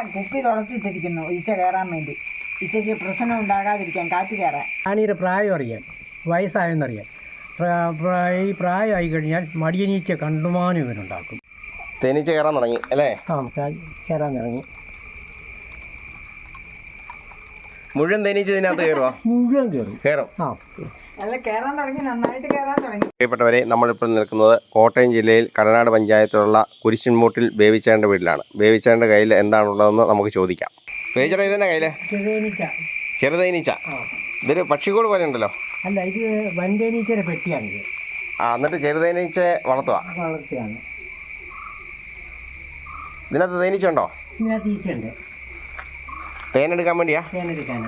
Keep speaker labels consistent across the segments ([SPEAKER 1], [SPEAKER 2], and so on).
[SPEAKER 1] കുപ്പി തുടച്ചിട്ടിരിക്കുന്നു ഈച്ച കയറാൻ വേണ്ടി. ഈച്ചയ്ക്ക് പ്രശ്നം ഉണ്ടാകാതിരിക്കാൻ കാറ്റ് കയറാൻ.
[SPEAKER 2] ആനയുടെ പ്രായം അറിയാം വയസ്സായെന്നറിയാം ഈ പ്രായമായി കഴിഞ്ഞാൽ മടിയനീച്ച കണ്ടുമാനം ഇവനുണ്ടാക്കും.
[SPEAKER 3] തേനീച്ച കയറാൻ തുടങ്ങി അല്ലേ?
[SPEAKER 2] ആ കയറാൻ തുടങ്ങി.
[SPEAKER 3] മുഴുവൻ തേനീച്ച ഇതിനകത്ത് കയറുവാ?
[SPEAKER 2] മുഴുവൻ കയറും.
[SPEAKER 3] കയറും.
[SPEAKER 2] ആ.
[SPEAKER 3] പ്രിയപ്പെട്ടവരെ നമ്മളിപ്പോൾ നിൽക്കുന്നത് കോട്ടയം ജില്ലയിൽ കടനാട് പഞ്ചായത്തിലുള്ള കുരിശിൻമൂട്ടിൽ ബേബിച്ചേന്റെ വീട്ടിലാണ്. ബേബിച്ചേന്റെ കയ്യിൽ എന്താണുള്ളതെന്ന് നമുക്ക് ചോദിക്കാം. ബേബിച്ചേട്ടാ ഇതെന്നെ കയ്യിൽ
[SPEAKER 2] ചെറുതൈനീച്ച.
[SPEAKER 3] ഇതൊരു പക്ഷിക്കോട് പോലെ ഉണ്ടല്ലോ.
[SPEAKER 2] അല്ല ഇത് വൻതേനീച്ചയുടെ പെട്ടിയാണിത്
[SPEAKER 3] ആ എന്നിട്ട് ചെറുതേനീച്ച വളർത്തുക
[SPEAKER 2] വളർത്തിയാണ്.
[SPEAKER 3] ഇതിനകത്ത് തേനീച്ച ഉണ്ടോ
[SPEAKER 2] ഇതിനകത്ത് ഈച്ചയുണ്ട്.
[SPEAKER 3] തേനെടുക്കാൻ വേണ്ടിയാ?
[SPEAKER 2] തേനെടുക്കാൻ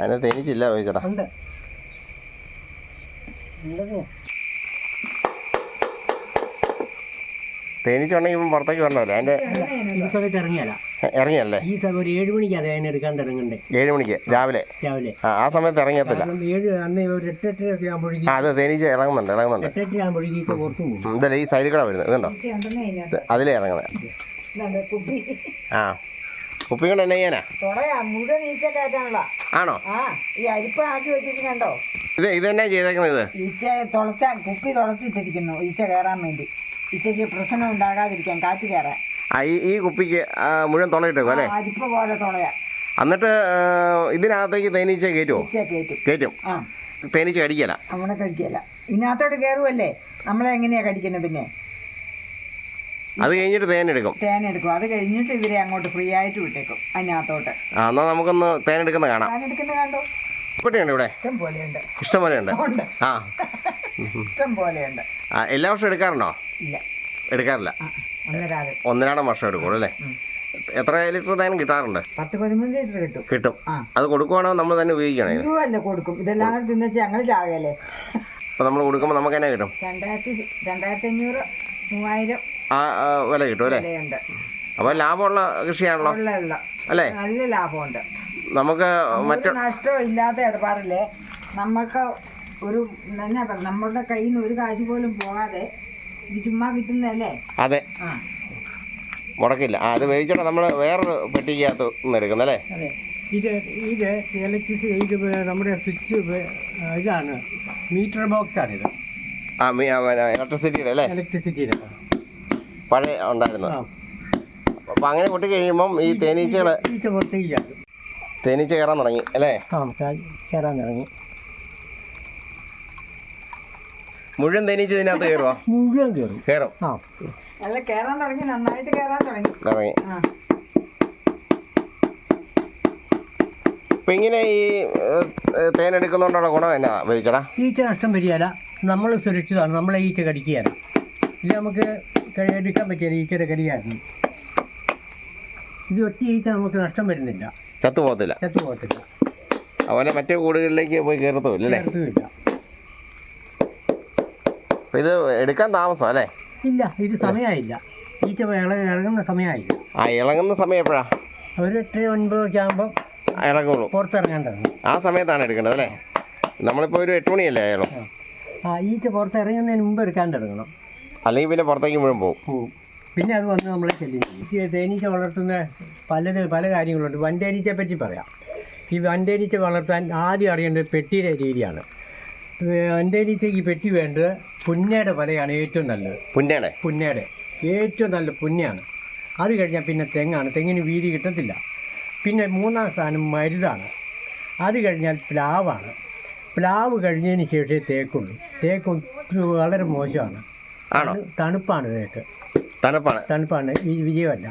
[SPEAKER 3] അതിന് തേനിച്ചില്ല ബേബിച്ചേട്ടാ
[SPEAKER 2] ഉണ്ട്. ഉണ്ടെന്ന്.
[SPEAKER 3] തേനീച്ച ഉണ്ടെങ്കിൽ ഇപ്പം പുറത്തേക്ക് വരണമല്ലോ?
[SPEAKER 2] അതിന്റെ സമയത്ത് ഇറങ്ങിയല്ല
[SPEAKER 3] ഇറങ്ങിയല്ലേ
[SPEAKER 2] ഈ സമയം ഒരു ഏഴ് മണിക്കാണ് എടുക്കാൻ തുടങ്ങണ്ടേ?
[SPEAKER 3] ഏഴ് മണിക്ക് രാവിലെ.
[SPEAKER 2] രാവിലെ.
[SPEAKER 3] ആ സമയത്ത് ഇറങ്ങിയത്തില്ല.
[SPEAKER 2] ഏഴ് അന്ന് ഒരു എട്ടെട്ടരയൊക്കെ ആകുമ്പോഴേക്കും
[SPEAKER 3] അതെ അത് തേനീച്ച ഇറങ്ങുന്നുണ്ട് ഇറങ്ങുന്നുണ്ട്.
[SPEAKER 2] എട്ടെട്ടര ആകുമ്പോഴേക്കും പുറത്തു പോകും.
[SPEAKER 3] ഇതല്ലേ ഈ സൈഡിൽ കൂടെ വരുന്നത് ഇതുണ്ടോ. അതിലേ ഇറങ്ങുന്നത്. ആ. കുപ്പി കൊണ്ട് എന്നെ ചെയ്യാനാ
[SPEAKER 1] മുഴുവൻ
[SPEAKER 3] ആണോ?
[SPEAKER 1] ഈ അരിപ്പ ആക്കി വെച്ചിട്ട് കണ്ടോ?
[SPEAKER 3] ഇത് ഇത് തന്നെ ചെയ്തേക്കുന്നത് ഇത്?
[SPEAKER 1] ഈച്ച തുളച്ച കുപ്പി തുളച്ചിട്ടിരിക്കുന്നു ഈച്ച കയറാൻ വേണ്ടി. ഈച്ചയ്ക്ക് പ്രശ്നം ഉണ്ടാകാതിരിക്കാൻ കാറ്റ് കയറാൻ.
[SPEAKER 3] ആ ഈ ഈ കുപ്പിക്ക് മുഴുവൻ തുളയിട്ടേക്കും അല്ലേ?
[SPEAKER 1] അരിപ്പ പോലെ തുളയാ.
[SPEAKER 3] എന്നിട്ട് ഇതിനകത്തേക്ക് തേനീച്ച കയറ്റുമോ
[SPEAKER 1] ഈച്ച കയറ്റും.
[SPEAKER 3] കയറ്റും.
[SPEAKER 1] ആ.
[SPEAKER 3] തേനീച്ച കടിക്കല?
[SPEAKER 1] നമ്മളെ കടിക്കല. ഇതിനകത്തോട്ട് കയറുമല്ലേ നമ്മളെങ്ങനെയാ കടിക്കുന്നത് പിന്നെ?
[SPEAKER 3] അത് കഴിഞ്ഞിട്ട് തേനെടുക്കും
[SPEAKER 1] തേൻ എടുക്കും. അത് കഴിഞ്ഞിട്ട് ഇവരെ അങ്ങോട്ട് ഫ്രീ ആയിട്ട് വിട്ടേക്കും അതിനകത്തോട്ട്.
[SPEAKER 3] ആ എന്നാ നമുക്കൊന്ന് തേനെടുക്കുന്ന കാണാം.
[SPEAKER 1] തേൻ എടുക്കുന്ന കണ്ടോ?
[SPEAKER 3] ഇപ്പോഴെയുണ്ട് ഇവിടെ?
[SPEAKER 1] ഇഷ്ടം പോലെയുണ്ട്.
[SPEAKER 3] ഇഷ്ടം ഉണ്ട്.
[SPEAKER 1] ഉണ്ട്
[SPEAKER 3] ആ.
[SPEAKER 1] ഇഷ്ടം പോലെയുണ്ട്.
[SPEAKER 3] ആ എല്ലാ വർഷവും എടുക്കാറുണ്ടോ?
[SPEAKER 1] ഇല്ല.
[SPEAKER 3] എടുക്കാറില്ല.
[SPEAKER 1] ആ ഒന്നരാതെ.
[SPEAKER 3] ഒന്നിനാടം വർഷം എടുക്കുള്ളൂ അല്ലേ? എത്ര ലിറ്റർ തേൻ കിട്ടാറുണ്ട്?
[SPEAKER 1] പത്ത് പതിമൂന്ന് ലിറ്റർ കിട്ടും.
[SPEAKER 3] കിട്ടും.
[SPEAKER 1] ആ.
[SPEAKER 3] അത് കൊടുക്കുവാണോ നമ്മൾ തന്നെ ഉപയോഗിക്കണേ ഇത്?
[SPEAKER 1] ഇതുമല്ല കൊടുക്കും. ഇതെല്ലാം കൂടി തിന്നിച്ച് ഞങ്ങൾ ചാകല്ലേ
[SPEAKER 3] അപ്പോൾ നമ്മൾ കൊടുക്കുമ്പോൾ നമുക്ക് തന്നെ കിട്ടും?
[SPEAKER 1] രണ്ടായിരത്തി രണ്ടായിരത്തി അഞ്ഞൂറ് മൂവായിരം
[SPEAKER 3] ആ ആ, വില കിട്ടും അല്ലേ?
[SPEAKER 1] വിലയുണ്ട്.
[SPEAKER 3] അപ്പോൾ ലാഭമുള്ള കൃഷിയാണല്ലോ?
[SPEAKER 1] ഉള്ള
[SPEAKER 3] അല്ലേ?
[SPEAKER 1] നല്ല ലാഭമുണ്ട്.
[SPEAKER 3] നമുക്ക് മറ്റു
[SPEAKER 1] ഒരു നഷ്ടവും ഇല്ലാത്ത ഇടപാടല്ലേ? നമുക്ക് ഒരു എന്നാ പറയുക നമ്മളുടെ കയ്യിൽ നിന്ന് ഒരു കാശ് പോലും പോകാതെ ഇത് ചുമ്മാ കിട്ടുന്നതല്ലേ?
[SPEAKER 3] അതെ.
[SPEAKER 1] ആ.
[SPEAKER 3] മുടക്കില്ല. ആ അത് വേവിച്ചിട്ട് നമ്മൾ വേറൊരു പെട്ടിക്കകത്ത് നിന്ന് എടുക്കുന്നല്ലേ
[SPEAKER 2] അതെ. ഇത് ഇത് ഇലക്ട്രിസിറ്റി ഇത് നമ്മുടെ സ്വിച്ച് ഇതാണ്. മീറ്റർ ബോക്സ് ബോക്സാണിത്
[SPEAKER 3] ആ ഇലക്ട്രിസിറ്റിയുടെ അല്ലേ?
[SPEAKER 2] ഇലക്ട്രിസിറ്റിയുടെ
[SPEAKER 3] പഴയ ഉണ്ടായിരുന്നു. അപ്പൊ അങ്ങനെ പൊട്ടി കഴിയുമ്പം ഈ തേനീച്ചകൾ
[SPEAKER 2] ഈച്ച പുറത്തേക്ക് ചാടും
[SPEAKER 3] തേനീച്ച കയറാൻ തുടങ്ങി അല്ലേ?
[SPEAKER 2] ആ കയറാൻ തുടങ്ങി.
[SPEAKER 3] മുഴുവൻ തേനീച്ച ഇതിനകത്ത് കയറുവാ?
[SPEAKER 2] മുഴുവൻ കയറും.
[SPEAKER 3] കയറും.
[SPEAKER 2] ആ.
[SPEAKER 1] നല്ല കയറാൻ തുടങ്ങി നന്നായിട്ട് കയറാൻ തുടങ്ങി.
[SPEAKER 3] ഇറങ്ങി
[SPEAKER 1] ആ.
[SPEAKER 3] അപ്പം ഇങ്ങനെ ഈ തേനെടുക്കുന്നോണ്ടുള്ള തേനെടുക്കുന്നതുകൊണ്ടുള്ള ഗുണം എന്നാ വിളിച്ചടാ
[SPEAKER 2] ഈച്ച നഷ്ടം വരികയില്ല. നമ്മൾ സുരക്ഷിതമാണ്. നമ്മളെ ഈച്ച കടിക്കുകയില്ല. ഇത് നമുക്ക് എടുക്കാൻ പറ്റിയ ഈച്ചയുടെ കടിയായിരുന്നു ഇത് ഒറ്റ ഈച്ച നമുക്ക് നഷ്ടം വരുന്നില്ല.
[SPEAKER 3] ചത്തു പോകത്തില്ല
[SPEAKER 2] ചത്തു പോകത്തില്ല
[SPEAKER 3] അതുപോലെ മറ്റേ കൂടുകളിലേക്ക് പോയി കയറത്തുമില്ല അല്ലേ?
[SPEAKER 2] ചേർത്തുമില്ല
[SPEAKER 3] അപ്പം ഇത് എടുക്കാൻ താമസം അല്ലേ?
[SPEAKER 2] ഇല്ല ഇത് സമയമായില്ല. ഈച്ച ഇള ഇറങ്ങുന്ന സമയമായില്ല.
[SPEAKER 3] ആ ഇളകുന്ന സമയം എപ്പോഴാ?
[SPEAKER 2] ഒരു എട്ട് ഒൻപതൊക്കെ ആകുമ്പോൾ
[SPEAKER 3] ഇളകുള്ളൂ
[SPEAKER 2] പുറത്തിറങ്ങാൻ തുടങ്ങും.
[SPEAKER 3] ആ സമയത്താണ് എടുക്കേണ്ടത് അല്ലേ? നമ്മളിപ്പോൾ ഒരു എട്ട് മണിയല്ലേ ആയാലും
[SPEAKER 2] ആ ഈച്ച പുറത്തിറങ്ങുന്നതിന് മുമ്പ് എടുക്കാൻ തുടങ്ങണം.
[SPEAKER 3] അല്ലെങ്കിൽ പിന്നെ പുറത്തേക്ക് മുഴുവൻ പോകും
[SPEAKER 2] പിന്നെ അത് വന്ന് നമ്മളെ ശല്യം ചെയ്യും തേനീച്ച വളർത്തുന്ന പലത് പല കാര്യങ്ങളുണ്ട്. വൻതേനീച്ചയെ പറ്റി പറയാം. ഈ വൻതേനീച്ച വളർത്താൻ ആദ്യം അറിയേണ്ടത് പെട്ടിയുടെ രീതിയാണ്. വൻതേനീച്ചയ്ക്ക് പെട്ടി വേണ്ടത് പുന്നയുടെ വലയാണ് ഏറ്റവും നല്ലത്.
[SPEAKER 3] പുന്നയുടെ?
[SPEAKER 2] പുന്നയുടെ. ഏറ്റവും നല്ല പുന്നയാണ്. അത് കഴിഞ്ഞാൽ പിന്നെ തെങ്ങാണ്. തെങ്ങിന് വീതി കിട്ടത്തില്ല. പിന്നെ മൂന്നാം സ്ഥാനം മരുതാണ്. അത് കഴിഞ്ഞാൽ പ്ലാവാണ്. പ്ലാവ് കഴിഞ്ഞതിന് ശേഷമേ തേക്കുള്ളൂ. തേക്ക് വളരെ മോശമാണ്.
[SPEAKER 3] ആണോ?
[SPEAKER 2] തണുപ്പാണ് ഇതായിട്ട്
[SPEAKER 3] തണുപ്പാണ്.
[SPEAKER 2] തണുപ്പാണ്. ഈ വിജയമല്ല.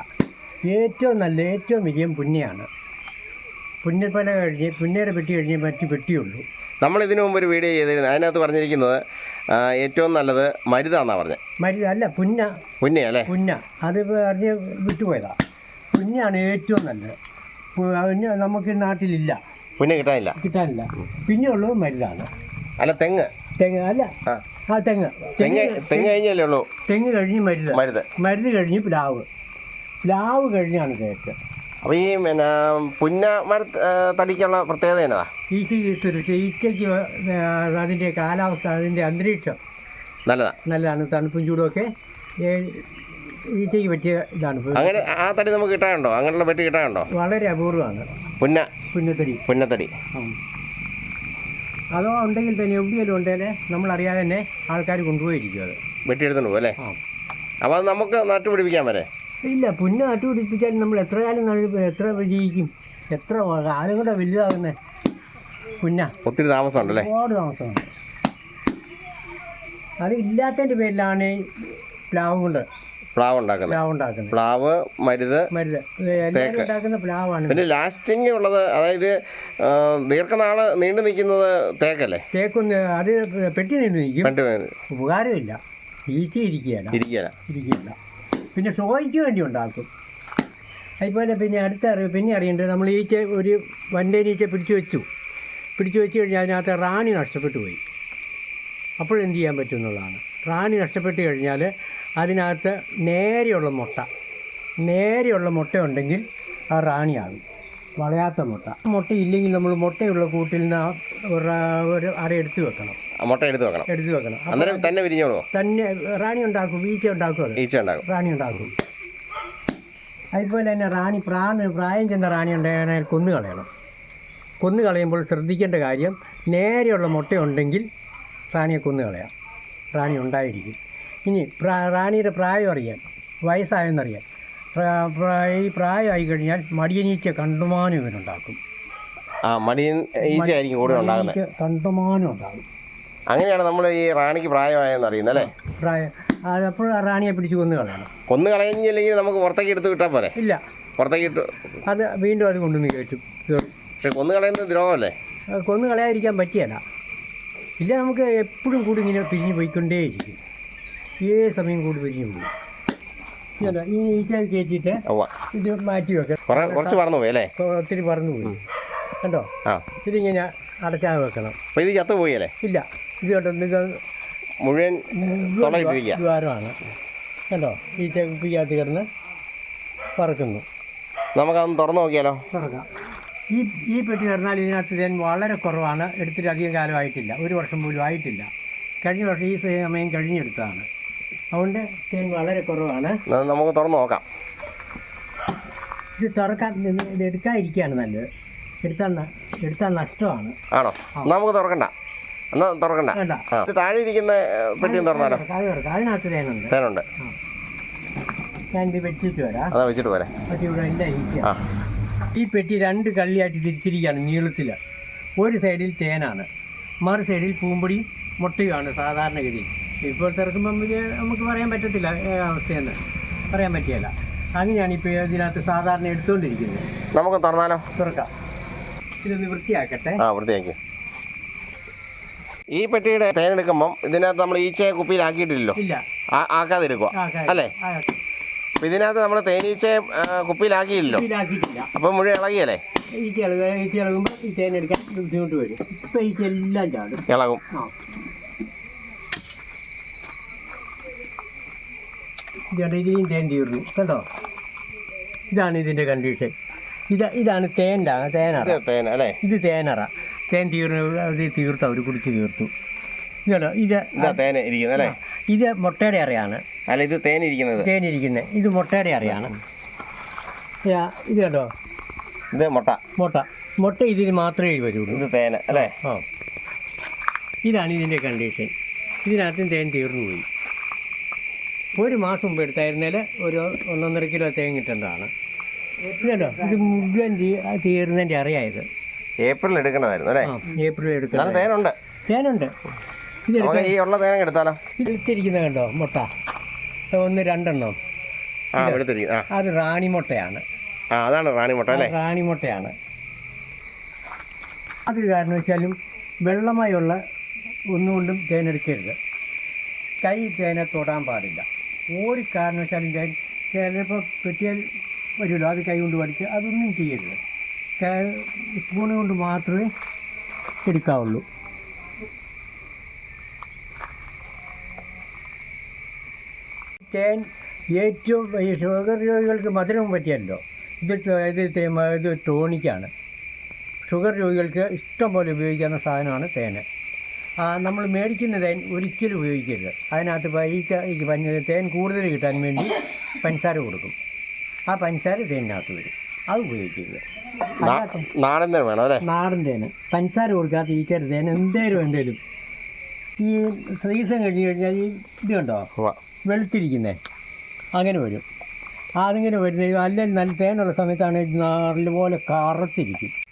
[SPEAKER 2] ഏറ്റവും നല്ല ഏറ്റവും വിജയം പുന്നയാണ് പുന്നപ്പന കഴിഞ്ഞ് പുന്നയുടെ പെട്ടി കഴിഞ്ഞ് മറ്റു പെട്ടിയുള്ളൂ.
[SPEAKER 3] നമ്മൾ ഇതിനു മുമ്പ് ഒരു വീഡിയോ ചെയ്തിരുന്നു. അതിനകത്ത് പറഞ്ഞിരിക്കുന്നത് ഏറ്റവും നല്ലത് മരുതാന്നാണ് പറഞ്ഞത്
[SPEAKER 2] മരുത അല്ല പുന്ന.
[SPEAKER 3] പുന്ന അല്ലേ?
[SPEAKER 2] പുന്ന. അത് പറഞ്ഞ് വിട്ടുപോയതാ. പുന്നയാണ് ഏറ്റവും നല്ലത്. പുന്ന നമുക്ക് നാട്ടിലില്ല.
[SPEAKER 3] പുന്ന കിട്ടാനില്ല.
[SPEAKER 2] കിട്ടാനില്ല. പിന്നെ ഉള്ളത് മരുതാണ്.
[SPEAKER 3] അല്ല തെങ്ങ്.
[SPEAKER 2] തെങ്ങ്. അല്ല.
[SPEAKER 3] ആ
[SPEAKER 2] തെങ്ങ്.
[SPEAKER 3] തെങ്ങ് തെങ്ങ് കഴിഞ്ഞല്ലേ ഉള്ളൂ?
[SPEAKER 2] തെങ്ങ് കഴിഞ്ഞ് മരുന്ന്.
[SPEAKER 3] മരുന്ന്.
[SPEAKER 2] മരുന്ന് കഴിഞ്ഞ് പ്ലാവ്. പ്ലാവ് കഴിഞ്ഞാണ് തേക്ക്
[SPEAKER 3] അപ്പോൾ ഈ പിന്നെ പുന്ന മര തടിക്കുള്ള പ്രത്യേകത എന്നതാ
[SPEAKER 2] ഈച്ചയ്ക്ക് സുരക്ഷ ഈച്ചയ്ക്ക് അതിന്റെ കാലാവസ്ഥ അതിന്റെ അന്തരീക്ഷം
[SPEAKER 3] നല്ലതാ.
[SPEAKER 2] നല്ലതാണ്. തണുപ്പും ചൂടുമൊക്കെ ഈച്ചയ്ക്ക് പറ്റിയ ഇതാണ്.
[SPEAKER 3] അങ്ങനെ ആ തടി നമുക്ക് കിട്ടാനുണ്ടോ? അങ്ങനെയുള്ള പറ്റി കിട്ടാനുണ്ടോ?
[SPEAKER 2] വളരെ അപൂർവമാണ്.
[SPEAKER 3] പുന്ന.
[SPEAKER 2] പുന്നത്തടി.
[SPEAKER 3] പുന്നത്തടി.
[SPEAKER 2] അതോ ഉണ്ടെങ്കിൽ തന്നെ എവിടെയെങ്കിലും ഉണ്ടെങ്കിൽ നമ്മളറിയാതെ തന്നെ ആൾക്കാർ കൊണ്ടുപോയിരിക്കും അത്.
[SPEAKER 3] വെട്ടിയെടുത്തോണ്ട് പോകും അല്ലേ?
[SPEAKER 2] ആ.
[SPEAKER 3] അപ്പോൾ അത് നമുക്ക് നട്ടുപിടിപ്പിക്കാൻ വരെ?
[SPEAKER 2] ഇല്ല പുന്നെ നട്ടുപിടിപ്പിച്ചാലും നമ്മൾ എത്ര കാലം എത്ര ജീവിക്കും? എത്ര കാലം കൂടെ വലുതാകുന്നേ? പുന്ന.
[SPEAKER 3] ഒത്തിരി താമസമുണ്ടല്ലേ
[SPEAKER 2] ഒരുപാട് താമസമാണ് അത് ഇല്ലാത്തതിന്റെ പേരിലാണ് ഈ പ്ലാവ് കൊണ്ട്
[SPEAKER 3] പ്ലാവ് ഉണ്ടാക്കുന്നത്
[SPEAKER 2] പ്ലാവ്
[SPEAKER 3] മരുത് പിന്നെ ലാസ്റ്റിംഗ് ഉള്ളത് അതായത് ദീർഘനാൾ നീണ്ടു നിൽക്കുന്നത് തേക്കല്ലേ?
[SPEAKER 2] തേക്കൊന്ന് അത് പെട്ടി നീണ്ടു നിൽക്കും ഉപകാരമില്ല. ഈച്ച ഇരിക്കുകയല്ല
[SPEAKER 3] ഇരിക്കുകയില്ല.
[SPEAKER 2] ഇരിക്കുകയില്ല പിന്നെ ഷോയ്ക്ക് വേണ്ടി ഉണ്ടാക്കും. അതുപോലെ പിന്നെ അടുത്ത അറിവ് പിന്നെ അറിയേണ്ടത് നമ്മൾ ഈച്ച ഒരു വൻതേനീച്ച പിടിച്ചു വെച്ചു. പിടിച്ചു വെച്ച് കഴിഞ്ഞാൽ അതിനകത്ത് റാണി നഷ്ടപ്പെട്ടു പോയി. അപ്പോഴെന്ത് ചെയ്യാൻ പറ്റും എന്നുള്ളതാണ്. റാണി നഷ്ടപ്പെട്ട് കഴിഞ്ഞാൽ അതിനകത്ത് നേരെയുള്ള മുട്ട. നേരെയുള്ള മുട്ട ഉണ്ടെങ്കിൽ ആ റാണിയാകും. വളയാത്ത മുട്ട. മുട്ട ഇല്ലെങ്കിൽ നമ്മൾ മുട്ടയുള്ള കൂട്ടിൽ നിന്ന് ഒരു അര എടുത്തു വെക്കണം.
[SPEAKER 3] മുട്ട എടുത്തു വെക്കണം.
[SPEAKER 2] എടുത്തു വെക്കണം.
[SPEAKER 3] അന്നേരം തന്നെ വിരിഞ്ഞോളൂ
[SPEAKER 2] തന്നെ റാണി ഉണ്ടാക്കും വീഴ്ച ഉണ്ടാക്കും
[SPEAKER 3] ഈച്ച ഉണ്ടാകും
[SPEAKER 2] റാണി ഉണ്ടാക്കും. അതുപോലെ തന്നെ റാണി പ്രാണ് പ്രായം ചെന്ന റാണി ഉണ്ടായാൽ കൊന്നു കളയണം. കൊന്നു കളയുമ്പോൾ ശ്രദ്ധിക്കേണ്ട കാര്യം നേരെയുള്ള മുട്ടയുണ്ടെങ്കിൽ റാണിയെ കൊന്നു കളയാം. റാണി ഉണ്ടായിരിക്കും. ഇനി പ്രാ റാണിയുടെ പ്രായം അറിയാൻ വയസ്സായെന്നറിയാൻ. ഈ പ്രായമായി കഴിഞ്ഞാൽ മടിയനീച്ച കണ്ടുമാനം ഇവനുണ്ടാക്കും.
[SPEAKER 3] ആ മടിയൻ ഈച്ചയായിരിക്കും കൂടുതൽ ഉണ്ടാകുന്നത്.
[SPEAKER 2] കണ്ടുമാനം ഉണ്ടാകും.
[SPEAKER 3] അങ്ങനെയാണ് നമ്മൾ ഈ റാണിക്ക് പ്രായമായെന്ന് അറിയുന്നത് അല്ലേ?
[SPEAKER 2] പ്രായം അപ്പോൾ റാണിയെ പിടിച്ച് കൊന്നു കളയണം.
[SPEAKER 3] കൊന്നു കളഞ്ഞില്ലെങ്കിൽ നമുക്ക് പുറത്തേക്ക് എടുത്ത് വിട്ടാൽ പോരെ?
[SPEAKER 2] ഇല്ല.
[SPEAKER 3] പുറത്തേക്ക് ഇട്ട്
[SPEAKER 2] അത് വീണ്ടും അത് കൊണ്ടുവന്ന് കയറ്റും.
[SPEAKER 3] പക്ഷെ കൊന്നു കളയുന്നത് ദ്രോഹമല്ലേ?
[SPEAKER 2] കൊന്നു കളയാതിരിക്കാൻ പറ്റിയല്ല. ഇല്ല നമുക്ക് എപ്പോഴും കൂടി ഇങ്ങനെ പിരിഞ്ഞ് പോയിക്കൊണ്ടേയിരിക്കും. ഏത് സമയം കൂടി ഇതുണ്ടോ, ഈ ഈച്ച കയറ്റിയിട്ട്. ഇത് മാറ്റി വെക്കാം.
[SPEAKER 3] കുറച്ച് പറന്നു പോയി അല്ലേ?
[SPEAKER 2] ഒത്തിരി പറന്നു പോയി. കണ്ടോ?
[SPEAKER 3] ഇത്
[SPEAKER 2] ഇങ്ങനെ അടച്ചാൽ വെക്കണം.
[SPEAKER 3] അപ്പോൾ ഇത് ചത്തു പോയി അല്ലേ?
[SPEAKER 2] ഇല്ല. ഇത് കണ്ടോ? ഇത്
[SPEAKER 3] മുഴുവൻ
[SPEAKER 2] ദ്വാരമാണ്. കണ്ടോ? ഈ കുപ്പിക്കകത്ത് കിടന്ന് പറക്കുന്നു.
[SPEAKER 3] നമുക്കതൊന്ന് തുറന്നു നോക്കിയാലോ?
[SPEAKER 2] തുറക്കാം. ഈ ഈ പെട്ടി തുറന്നാൽ ഇതിനകത്ത് തേൻ വളരെ കുറവാണ്. എടുത്തിട്ട് അധികം കാലമായിട്ടില്ല ഒരു വർഷം പോലും ആയിട്ടില്ല. കഴിഞ്ഞ വർഷം ഈ സമയം കഴിഞ്ഞെടുത്തതാണ്. അതുകൊണ്ട് തേൻ വളരെ കുറവാണ്.
[SPEAKER 3] നമുക്ക് തുറന്നു നോക്കാം.
[SPEAKER 2] ഇത് തുറക്കാൻ ഇത് എടുക്കാതിരിക്കുകയാണ് നല്ലത്. എടുത്താൽ എടുത്താൽ നഷ്ടമാണ്.
[SPEAKER 3] ആണോ? നമുക്ക് തുറക്കണ്ട. എന്നാ തുറക്കണ്ട. ഇത് താഴെ ഇരിക്കുന്ന പെട്ടിയും തുറന്നാലോ?
[SPEAKER 2] അതിനകത്ത് തേനുണ്ട്.
[SPEAKER 3] തേനുണ്ട്.
[SPEAKER 2] ഞാൻ ഇത് വെച്ചിട്ട് വരാം.
[SPEAKER 3] അതാ വെച്ചിട്ട് പോരെ.
[SPEAKER 2] പെട്ടി ഇവിടെ ഈച്ച ഈ പെട്ടി രണ്ട് കള്ളിയായിട്ട് തിരിച്ചിരിക്കുകയാണ് നീളത്തിൽ ഒരു സൈഡിൽ തേനാണ്. മറു സൈഡിൽ പൂമ്പൊടിയും മുട്ടയുമാണ് സാധാരണഗതി ഇപ്പോൾ തിരക്കുമ്പം നമുക്ക് പറയാൻ പറ്റത്തില്ല അവസ്ഥയെന്ന്. പറയാൻ പറ്റിയല്ല. അങ്ങനെയാണ് ഇപ്പോൾ ഇതിനകത്ത് സാധാരണ എടുത്തുകൊണ്ടിരിക്കുന്നത്
[SPEAKER 3] നമുക്ക് തുറന്നാലോ?
[SPEAKER 2] തുറക്കാം. ഇതൊന്ന് വൃത്തിയാക്കട്ടെ.
[SPEAKER 3] ആ വൃത്തിയാക്കി. ഈ പെട്ടിയുടെ തേൻ എടുക്കുമ്പോൾ ഇതിനകത്ത് നമ്മൾ ഈച്ചയെ കുപ്പിയിലാക്കിയിട്ടില്ലല്ലോ? ആക്കാതിരിക്കുക അല്ലേ? ഇതിനകത്ത് നമ്മൾ തേനീച്ചയെ കുപ്പിയിലാക്കിയില്ലല്ലോ? അപ്പം മുഴുവൻ ഇളകിയല്ലേ?
[SPEAKER 2] ഈച്ച ഇളകുമ്പോൾ ഈ തേനെടുക്കാൻ ബുദ്ധിമുട്ട് വരും. ഇപ്പം ഈച്ച എല്ലാം ചാടും.
[SPEAKER 3] ഇളകും.
[SPEAKER 2] ഇതാണ് ഇതിലും തേൻ തീർന്നു കണ്ടോ? ഇതാണ് ഇതിന്റെ കണ്ടീഷൻ ഇത് ഇതാണ് തേന്റെ
[SPEAKER 3] തേനറ. തേനല്ലേ
[SPEAKER 2] ഇത് തേനറ. തേൻ തീർന്നു അത് തീർത്തു അവർ കുടിച്ച് തീർത്തു. ഇതല്ലോ ഇത്
[SPEAKER 3] തേൻ ഇരിക്കുന്നത് അല്ലേ?
[SPEAKER 2] ഇത് മുട്ടയുടെ അറയാണ്.
[SPEAKER 3] അല്ല ഇത് തേൻ ഇരിക്കുന്നത്.
[SPEAKER 2] തേൻ ഇരിക്കുന്നത് ഇത് മുട്ടയുടെ അറയാണ്. ഇതാ, ഇത് കേട്ടോ
[SPEAKER 3] ഇത് മുട്ട.
[SPEAKER 2] മുട്ട. മുട്ട ഇതിന് മാത്രമേ വരുള്ളൂ
[SPEAKER 3] ഇത് തേൻ അല്ലേ?
[SPEAKER 2] ആ. ഇതാണ് ഇതിന്റെ കണ്ടീഷൻ ഇതിനകത്തും തേൻ തീർന്നു പോയി. ഒരു മാസം മുമ്പ് എടുത്തായിരുന്നാൽ ഒരു ഒന്നൊന്നര കിലോ തേങ്ങ കിട്ടേണ്ടതാണ് ഇതല്ലോ ഇത് മുഴുവൻ തീരുന്നതിന്റെ അറിയായത്.
[SPEAKER 3] ഏപ്രിൽ എടുക്കണമായിരുന്നു അല്ലേ?
[SPEAKER 2] ഏപ്രിൽ എടുക്കണം
[SPEAKER 3] തേനുണ്ട്.
[SPEAKER 2] തേനുണ്ട്. ഇത്
[SPEAKER 3] ഈ ഉള്ള തേങ്ങ എടുത്താലോ?
[SPEAKER 2] എടുത്തിരിക്കുന്നത് കണ്ടോ മുട്ട? ഒന്ന് രണ്ടെണ്ണം.
[SPEAKER 3] ആ എടുത്തിരിക്കും ആ.
[SPEAKER 2] അത് റാണി മുട്ടയാണ്.
[SPEAKER 3] അതാണ് റാണി മുട്ട അല്ലേ?
[SPEAKER 2] റാണി മുട്ടയാണ്. അതൊരു വെച്ചാലും വെള്ളമായുള്ള ഒന്നുകൊണ്ടും തേനെടുക്കരുത്. കൈ തേനെ തൊടാൻ പാടില്ല. ഒരു കാരണവശാലും ഞാൻ ചിലപ്പോൾ കിട്ടിയാൽ വരുമല്ലോ അത് കൈകൊണ്ട് പഠിച്ച് അതൊന്നും ചെയ്യരുത്. സ്പൂണ് കൊണ്ട് മാത്രമേ എടുക്കാവുള്ളൂ. തേൻ ഏറ്റവും ഈ ഷുഗർ രോഗികൾക്ക് മധുരം പറ്റിയല്ലോ. ഇത് ഇത് ഇത് ടോണിക്കാണ് ഷുഗർ രോഗികൾക്ക് ഇഷ്ടം പോലെ ഉപയോഗിക്കാവുന്ന സാധനമാണ് തേന്. നമ്മൾ മേടിക്കുന്ന തേൻ ഒരിക്കലും ഉപയോഗിക്കരുത്. അതിനകത്ത് ഈ ഈ പഞ്ഞ തേൻ കൂടുതൽ കിട്ടാൻ വേണ്ടി പഞ്ചസാര കൊടുക്കും. ആ പഞ്ചസാര തേനിനകത്ത് വരും. അത് ഉപയോഗിക്കരുത്.
[SPEAKER 3] നാടൻ തേൻ വേണം അല്ലേ?
[SPEAKER 2] നാടൻ തേന് പഞ്ചസാര കൊടുക്കാത്ത ഈച്ചയുടെ തേൻ എന്തേലും എന്തേലും. ഈ സീസൺ കഴിഞ്ഞ് കഴിഞ്ഞാൽ ഈ ഇത് കണ്ടോ. വെളുത്തിരിക്കുന്നേ. അങ്ങനെ വരും. അതിങ്ങനെ വരുന്ന അല്ലെങ്കിൽ നല്ല തേനുള്ള സമയത്താണ് നല്ലപോലെ കറുത്തിരിക്കും.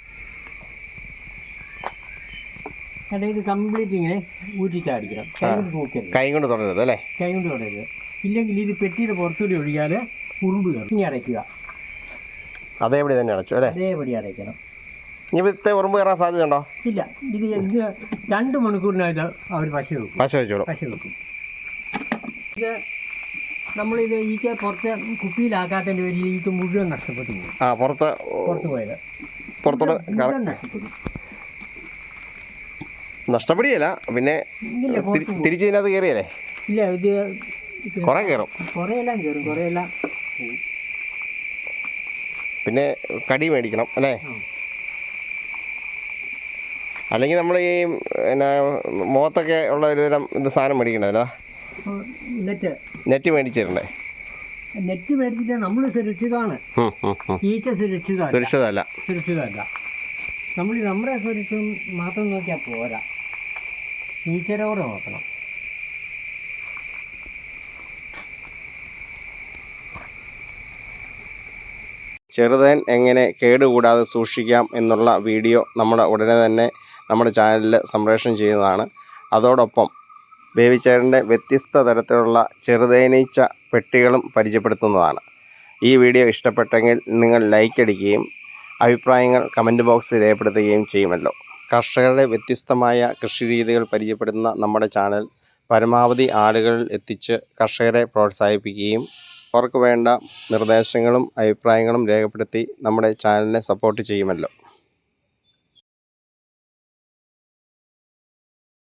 [SPEAKER 2] എന്നിട്ട് ഇത് കംപ്ലീറ്റ് ഇങ്ങനെ ഊറ്റിച്ചാടിക്കണം കൈ കൊണ്ട് നോക്കരുത്
[SPEAKER 3] കൈ കൊണ്ട് തുടരുത് അല്ലേ?
[SPEAKER 2] കൈ കൊണ്ട് തുടരുത് ഇല്ലെങ്കിൽ ഇത് പെട്ടിയുടെ പുറത്തുകൂടി ഒഴിയാൽ ഉറുമ്പ് കയറും. ഇനി അടയ്ക്കുക.
[SPEAKER 3] അതേപടി തന്നെ അടച്ചു അല്ലേ?
[SPEAKER 2] അതേപടി അടയ്ക്കണം.
[SPEAKER 3] ഇനി വിത്തെ ഉറുമ്പ് കയറാൻ സാധ്യതയുണ്ടോ?
[SPEAKER 2] ഇല്ല. ഇത് ഇത് രണ്ട് മണിക്കൂറിനകത്ത് അവർ പശ വെക്കും.
[SPEAKER 3] പശ വെച്ചോളൂ.
[SPEAKER 2] പശ വെക്കും. ഇത് നമ്മളിത് ഈച്ച പുറത്ത് കുപ്പിയിലാക്കാത്തതിന്റെ പേരിൽ ഈച്ച മുഴുവൻ നഷ്ടപ്പെട്ടു പോകും.
[SPEAKER 3] ആ പുറത്ത്
[SPEAKER 2] പുറത്ത് പോയത്.
[SPEAKER 3] പുറത്തോട്ട്
[SPEAKER 2] മുഴുവൻ നഷ്ടപ്പെടും
[SPEAKER 3] നഷ്ടപ്പെടുകയില്ല പിന്നെ
[SPEAKER 2] ഇല്ല
[SPEAKER 3] തിരി-
[SPEAKER 2] പുറത്ത്
[SPEAKER 3] തിരിച്ച് ഇതിനകത്ത് കയറിയല്ലേ
[SPEAKER 2] ഇല്ല ഇത്
[SPEAKER 3] കുറേ കയറും. പിന്നെ കടി മേടിക്കണം അല്ലേ. അല്ലെങ്കിൽ നമ്മൾ ഈ എന്നാ മുഖത്തൊക്കെ ഉള്ള ഒരു തരം ഇത് സാധനം മേടിക്കണമല്ലോ
[SPEAKER 2] അപ്പോൾ നെറ്റ്.
[SPEAKER 3] നെറ്റ് മേടിച്ചിട്ടുണ്ടേ
[SPEAKER 2] നെറ്റ് മേടിച്ചിട്ട് നമ്മൾ സുരക്ഷിതമാണ്.
[SPEAKER 3] ഉം, ഉം, ഉം.
[SPEAKER 2] ഈച്ച സുരക്ഷിതമല്ല.
[SPEAKER 3] സുരക്ഷിതമല്ല.
[SPEAKER 2] സുരക്ഷിതമല്ല. നമ്മൾ നമ്മുടെ സുരക്ഷിതം മാത്രം നോക്കിയാൽ പോരാ. ഈച്ചരോടെ നോക്കണം.
[SPEAKER 3] ചെറുതേൻ എങ്ങനെ കേടുകൂടാതെ സൂക്ഷിക്കാം എന്നുള്ള വീഡിയോ നമ്മൾ ഉടനെ തന്നെ നമ്മുടെ ചാനലിൽ സംപ്രേഷണം ചെയ്യുന്നതാണ്. അതോടൊപ്പം ബേബിച്ചേട്ടന്റെ വ്യത്യസ്ത തരത്തിലുള്ള ചെറുതേനീച്ച പെട്ടികളും പരിചയപ്പെടുത്തുന്നതാണ്. ഈ വീഡിയോ ഇഷ്ടപ്പെട്ടെങ്കിൽ നിങ്ങൾ ലൈക്ക് അടിക്കുകയും അഭിപ്രായങ്ങൾ കമന്റ് ബോക്സിൽ രേഖപ്പെടുത്തുകയും ചെയ്യുമല്ലോ. കർഷകരുടെ വ്യത്യസ്തമായ കൃഷിരീതികൾ പരിചയപ്പെടുന്ന നമ്മുടെ ചാനൽ പരമാവധി ആളുകളിൽ എത്തിച്ച് കർഷകരെ പ്രോത്സാഹിപ്പിക്കുകയും അവർക്ക് വേണ്ട നിർദ്ദേശങ്ങളും അഭിപ്രായങ്ങളും രേഖപ്പെടുത്തി നമ്മുടെ ചാനലിനെ സപ്പോർട്ട് ചെയ്യുമല്ലോ.